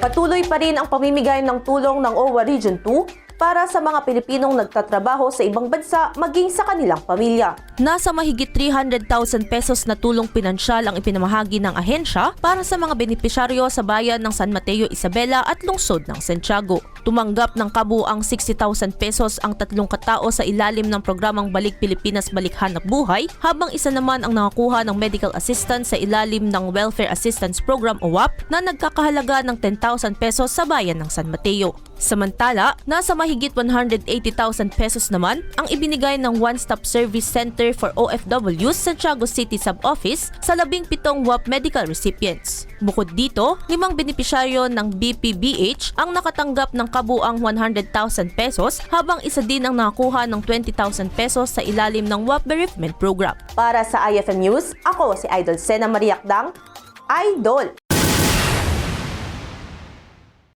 Patuloy pa rin ang pamimigay ng tulong ng OWA Region 2 para sa mga Pilipinong nagtatrabaho sa ibang bansa maging sa kanilang pamilya. Nasa mahigit 300,000 pesos na tulong pinansyal ang ipinamahagi ng ahensya para sa mga benepisyaryo sa bayan ng San Mateo, Isabela at lungsod ng Santiago. Tumanggap ng kabuang 60,000 pesos ang tatlong katao sa ilalim ng programang Balik Pilipinas Balik Hanap Buhay habang isa naman ang nakakuha ng medical assistance sa ilalim ng Welfare Assistance Program o WAP na nagkakahalaga ng 10,000 pesos sa bayan ng San Mateo. Samantala, nasa mahigit 180,000 pesos naman ang ibinigay ng One Stop Service Center for OFWs Santiago City Sub-Office sa labing pitong WAP medical recipients. Bukod dito, limang benepisyaryo ng BPBH ang nakatanggap ng kabuang 100,000 pesos habang isa din ang nakakuha ng 20,000 pesos sa ilalim ng WAP Bereavement Program. Para sa IFM News, ako si Idol Sena Mariakdang, Idol!